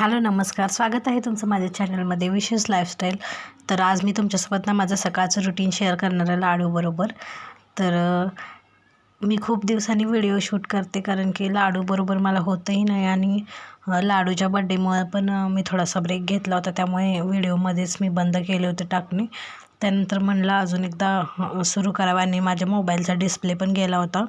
Hello नमस्कार. स्वागत आहे तुमचं माझ्या चॅनलमध्ये विशेष लाईफस्टाईल तर आज मी तुमच्यासोबत ना माझं सकाळचं रुटीन शेअर करणार आहे लाडूबरोबर तर मी खूप दिवसांनी व्हिडिओ शूट करते कारण की लाडूबरोबर मला होतही नाही आणि लाडूच्या बड्डेमुळे पण मी थोडासा ब्रेक घेतला होता. त्यामुळे व्हिडिओमध्येच मी बंद केले होते टाकणे. त्यानंतर म्हणलं अजून एकदा सुरू करावा आणि माझ्या मोबाईलचा डिस्प्ले पण गेला होता.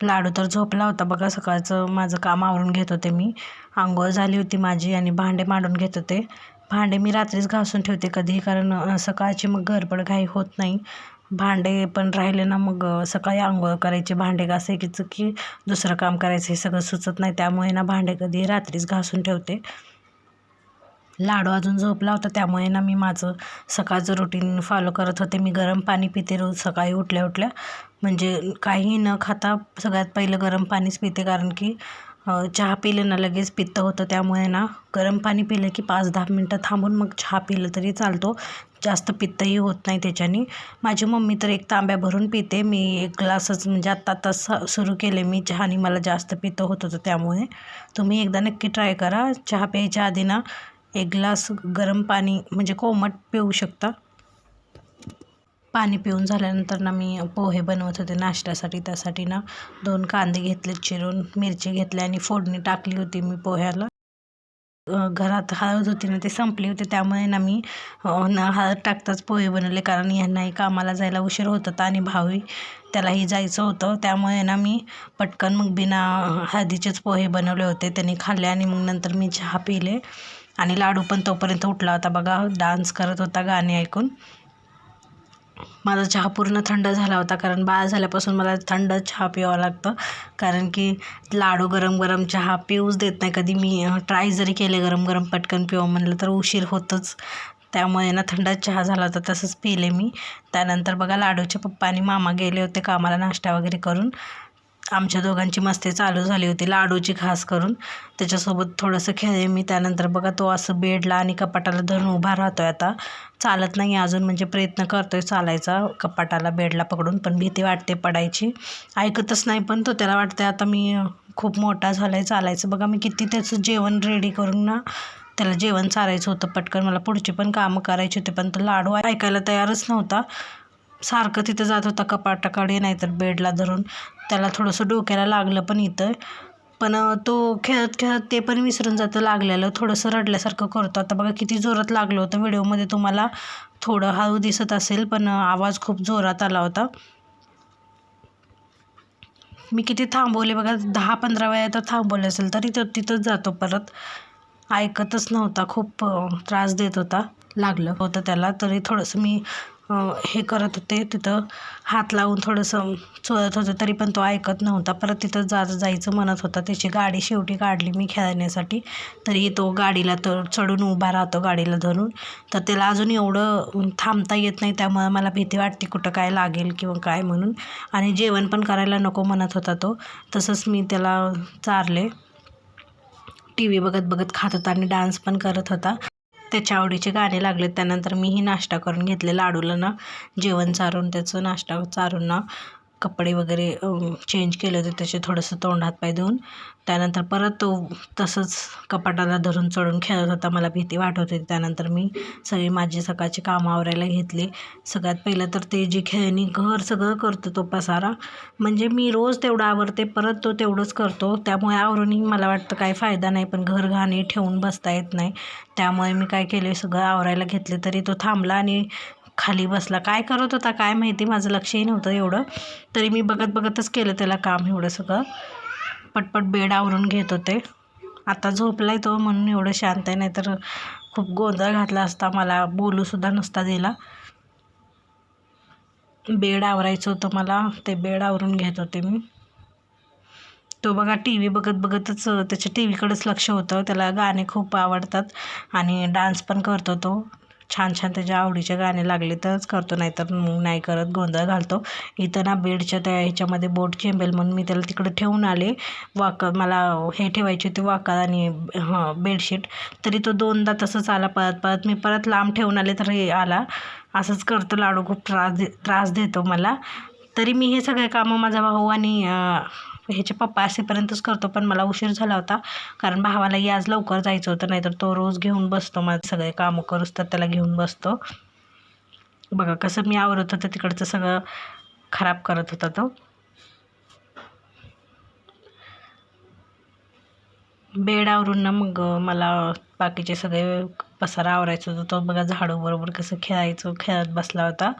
लाडू तर झोपला होता बघा सकाळचं. माझं काम आवरून घेत होते मी. आंघोळ झाली होती माझी आणि भांडे मांडून घेत होते. भांडे मी रात्रीच घासून ठेवते कधी कारण सकाळची मग गडबड घाई होत नाही. भांडे पण राहिले ना मग सकाळी आंघोळ करायचे भांडे घासायचं की दुसरं काम करायचं हे सगळं सुचत नाही. त्यामुळे ना भांडे कधी रात्रीच घासून ठेवते. लाडू अजून झोपला होता त्यामुळे ना मी माझं सकाळचं रुटीन फॉलो करत होते. मी गरम पाणी पिते रोज सकाळी उठल्या उठल्या म्हणजे काही न खाता सगळ्यात पहिलं गरम पाणीच पिते कारण की चहा पिलं ना लगेच पित्त होतं. त्यामुळे ना गरम पाणी पिलं की पाच दहा मिनटं थांबून मग चहा पिलं तरी चालतो. जास्त पित्तही होत नाही त्याच्याने. माझी मम्मी तर एक तांब्या भरून पिते. मी एक ग्लासच म्हणजे आत्ता आत्ताच स सुरू केले मी चहा आणि मला जास्त पित्त होत होतं त्यामुळे. तुम्ही एकदा नक्की ट्राय करा. चहा प्यायच्या आधी ना एक ग्लास गरम पाणी म्हणजे कोमट पिऊ शकता. पाणी पिऊन झाल्यानंतर ना मी पोहे बनवत होते नाश्त्यासाठी. त्यासाठी ना दोन कांदे घेतले चिरून मिरची घेतली आणि फोडणी टाकली होती मी पोह्याला. घरात हळद होती ना ते संपली होती त्यामुळे ना मी न हळद टाकताच पोहे बनवले. कारण यांनाही कामाला जायला उशीर होत होता आणि भावी त्यालाही जायचं होतं. त्यामुळे ना मी पटकन मग बिना हळदीचेच पोहे बनवले होते. त्यांनी खाल्ले आणि मग नंतर मी चहा पिले. आणि लाडू पण तोपर्यंत उठला होता. बघा डान्स करत होता गाणे ऐकून. माझा चहा पूर्ण थंड झाला होता कारण बाळ झाल्यापासून मला थंड चहा प्यावं लागतं. कारण की लाडू गरम गरम चहा पिऊच देत नाही कधी. मी ट्राय जरी केले गरम गरम पटकन पिऊ म्हणलं तर उशीर होतंच. त्यामुळे ना थंड चहा झाला होता तसंच पिले मी. त्यानंतर बघा लाडूचे पप्पा आणि मामा गेले होते कामाला नाश्ता वगैरे करून. आमच्या दोघांची मस्ती चालू झाली होती लाडूची खास करून. त्याच्यासोबत थोडंसं खेळले मी. त्यानंतर बघा तो असं बेडला आणि कपाटाला धरून उभा राहतो आहे आता. चालत नाही अजून म्हणजे प्रयत्न करतोय चालायचा कपाटाला बेडला पकडून पण भीती वाटते पडायची. ऐकतच नाही पण तो त्याला वाटतं आता मी खूप मोठा झाला आहे चालायचं. बघा मी किती त्याचं जेवण रेडी करून ना त्याला जेवण चारायचं होतं पटकन. मला पुढची पण कामं करायची होती पण तो लाडू ऐकायला तयारच नव्हता. सारखं तिथं जात होता कपाटाकडे नाहीतर बेडला धरून. त्याला थोडंसं डोक्याला लागलं पण इथं. पण तो खेळत खेळत ते पण विसरून जातं लागलेलं. थोडंसं रडल्यासारखं करतो. आता बघा किती जोरात लागलं होतं. व्हिडिओमध्ये तुम्हाला थोडं हळू दिसत असेल पण आवाज खूप जोरात आला होता. मी किती थांबवले बघा दहा पंधरा वेळा तर थांबवले असेल तरी तो तिथंच जातो परत. ऐकतच नव्हता. खूप त्रास देत होता. लागलं होतं त्याला. तरी थोडंसं मी हे करत होते. तिथं हात लावून थोडंसं चोळत होतं तरी पण तो ऐकत नव्हता. परत तिथं जा जायचं म्हणत होता. त्याची गाडी शेवटी काढली मी खेळण्यासाठी. तरी तो गाडीला तर चढून उभा राहतो गाडीला धरून. तर त्याला अजून एवढं थांबता येत नाही त्यामुळे मला भीती वाटते कुठं काय लागेल किंवा काय म्हणून. आणि जेवण पण करायला नको म्हणत होता तो. तसंच मी त्याला चारले. टी व्ही बघत बघत खात होता आणि डान्स पण करत होता. त्याच्या आवडीचे गाणे लागले त्यानंतर मीही नाश्ता करून घेतले. लाडूला ना जेवण चारून त्याचं नाश्ता चारून ना कपडे वगैरे चेंज केले होते त्याचे थोडंसं तोंड हातपाय धुवून. त्यानंतर परत तो तसंच कपाटाला धरून चढून खेळत होता. मला भीती वाटत होती. त्यानंतर मी सगळी माझी सकाळची कामं आवरायला घेतली. सगळ्यात पहिलं तर ते जी खेळणी घर सगळं करतो तो पसारा. म्हणजे मी रोज तेवढं आवरते परत तो तेवढंच करतो. त्यामुळे आवरूनही मला वाटतं काही फायदा नाही पण घर घाणे ठेवून बसता येत नाही. त्यामुळे मी काय केले सगळं आवरायला घेतले तरी तो थांबला आणि खाली बसला. काय करत होता काय माहिती? माझं लक्षही नव्हतं एवढं. तरी मी बघत बघतच केलं त्याला काम एवढं सगळं. पटपट बेड आवरून घेत होते. आता झोपलाय तो म्हणून एवढं शांत आहे नाहीतर खूप गोंधळ घातला असता मला. बोलूसुद्धा नसता दिला. बेड आवरायचं होतं मला. ते बेड आवरून घेत होते मी. तो बघा टी व्ही बघत बघतच त्याच्या टी व्हीकडेच लक्ष होतं. त्याला गाणे खूप आवडतात आणि डान्स पण करतो तो. छान छान त्याच्या आवडीचे गाणे लागले तरच करतो नाहीतर मग नाही करत गोंधळ घालतो. इथं ना बेडच्या त्या ह्याच्यामध्ये बोट चेंबेल म्हणून मी त्याला तिकडे ठेवून आले. वाक मला हे ठेवायची होती वाकड आणि हां बेडशीट. तरी तो दोनदा तसंच आला परत परत मी परत लांब ठेवून आले तर हे आला. असंच करतो लाडू खूप त्रास दे त्रास देतो मला. तरी मी हे सगळे कामं माझा भाऊ आणि ह्याचे पप्पा असेपर्यंतच करतो पण मला उशीर झाला होता. कारण भावालाही आज लवकर जायचं होतं नाहीतर तो रोज घेऊन बसतो माझे सगळे कामं करूच तर त्याला घेऊन बसतो. बघा कसं मी आवरत होतं तिकडचं सगळं खराब करत होता तो. बेड आवरून ना मग मला बाकीचे सगळे पसारा आवरायचं होतं. तो बघा झाडू बरोबर कसं खेळायचो खेळत बसला होता.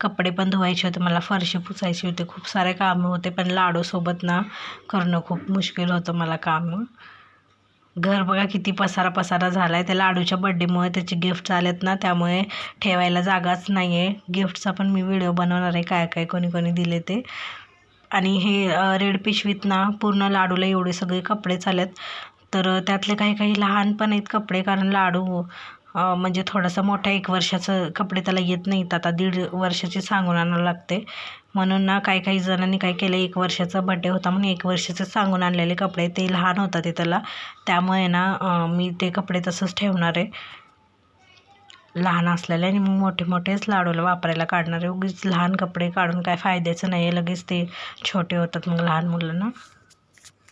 कपडे पण धुवायचे होते मला फरशी पुसायची होती खूप सारे कामं होते पण लाडूसोबत ना करणं खूप मुश्किल होतं मला कामं. घर बघा किती पसारा पसारा झाला आहे त्या लाडूच्या बड्डेमुळे त्याचे गिफ्ट्स आलेत ना त्यामुळे ठेवायला जागाच नाही आहे गिफ्टचा पण मी व्हिडिओ बनवणार आहे काय काय कोणी कोणी दिले ते. आणि हे रेड पिशवीत ना पूर्ण लाडूला एवढे सगळे कपडे चालेत तर त्यातले काही काही लहान पण आहेत कपडे कारण लाडू म्हणजे थोडासा मोठा एक वर्षाचं कपडे त्याला येत नाहीत. आता दीड वर्षाचे सांगून आणावं लागते. म्हणून ना काही काही जणांनी काय केलं एक वर्षाचा बड्डे होता म्हणून एक वर्षाचे सांगून आणलेले कपडे. ते लहान होता ते त्याला. त्यामुळे ना मी ते कपडे तसंच ठेवणार आहे. लहान असलेले आणि मग मोठे मोठेच लाडूला वापरायला काढणारे उगीच लहान कपडे काढून काय फायद्याचं नाही आहे लगेच ते छोटे होतात मग लहान मुलांना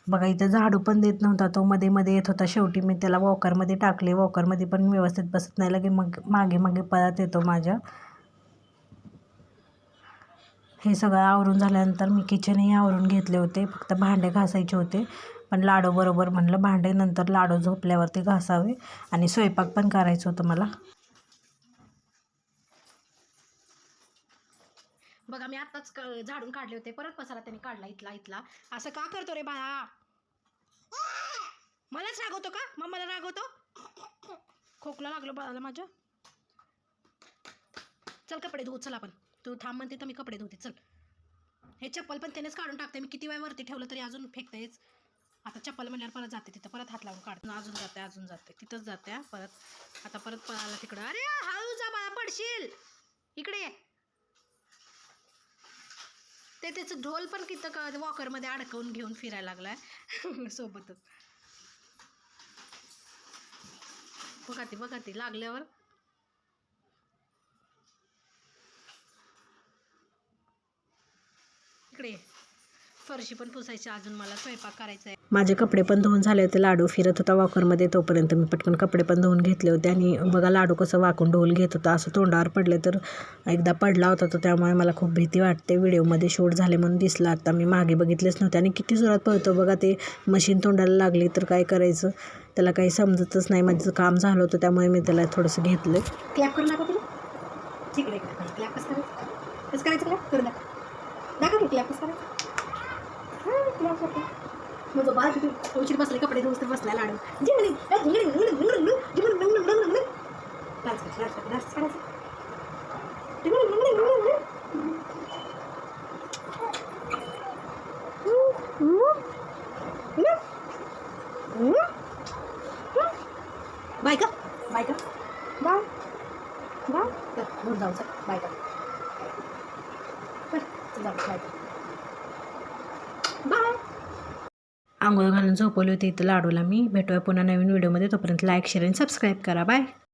बघा इथं झाडू पण देत नव्हता. तो मध्ये मध्ये येत होता. शेवटी मी त्याला वॉकरमध्ये टाकले. वॉकरमध्ये पण व्यवस्थित बसत नाही. लगे मग मागे मागे पळत येतो माझ्या. हे सगळं आवरून झाल्यानंतर मी किचनही आवरून घेतले होते. फक्त भांडे घासायचे होते. पण लाडूबरोबर म्हणलं भांडे नंतर लाडू झोपल्यावरती घासावे. आणि स्वयंपाक पण करायचं होतं मला. बघा मी आत्ताच क- झाडून काढले होते. परत पसारा त्याने काढला इथला इथला. असं का करतो रे बाळा? मलाच रागवतो का? मग मला रागवतो? खोकला लागलो बाळाला माझ्या. चल कपडे धुवू चल आपण. तू थांब म्हणते तर मी कपडे धुते चल. हे चप्पल पण त्यानेच काढून टाकते. मी किती वेळ वरती ठेवलं तरी अजून फेकतेच. आता चप्पल म्हणल्यावर परत जाते तिथं. परत हात लावून काढतो. अजून जाते अजून जाते. तिथंच जाते परत. आता परत पळाला तिकडं. अरे हळू जा बाळा पडशील. इकडे ते त्याचं ढोल पण किती का वॉकरमध्ये अडकवून घेऊन फिरायला लागलाय. सोबतच. बघा ती बघा ती लागल्यावर. इकडे फरशी पण पुसायची अजून मला स्वयंपाक करायचा आहे माझे कपडे पण धुवून झाले होते लाडू फिरत होता वॉकरमध्ये तोपर्यंत. मी पटकन कपडे पण धुवून घेतले होते आणि बघा लाडू कसं वाकून ढोल घेत होता. असं तोंडावर पडले तर एकदा पडला होता तो त्यामुळे मला खूप भीती वाटते. व्हिडिओमध्ये शूट झाले म्हणून दिसला. आता मी मागे बघितलेच नव्हते आणि किती जोरात पळतो बघा ते मशीन तोंडाला लागली तर काय करायचं? त्याला काही समजतच नाही. माझं काम झालं होतं त्यामुळे मी त्याला थोडंसं घेतलं क्लॅप करून दाखव तुला तिकडे क्लॅप कसं करायचं? कसं करायचं क्लॅप दाखव दाखव क्लॅप कसं करायचं? मग तो बाळा उशीर बसले कपडे धुवून तर बसलाय लाडू. जिंगडी जिंगडी जिंगडी डान्स डान्स डान्स करायचं जिंगडी बाय बाय जाऊ जाऊ बाय बाय आंघोळ घालून झोपवली होती. इथं लाडूला मी भेटूया पुन्हा नवीन व्हिडिओमध्ये. तोपर्यंत लाईक शेअर आणि सबस्क्राईब करा. बाय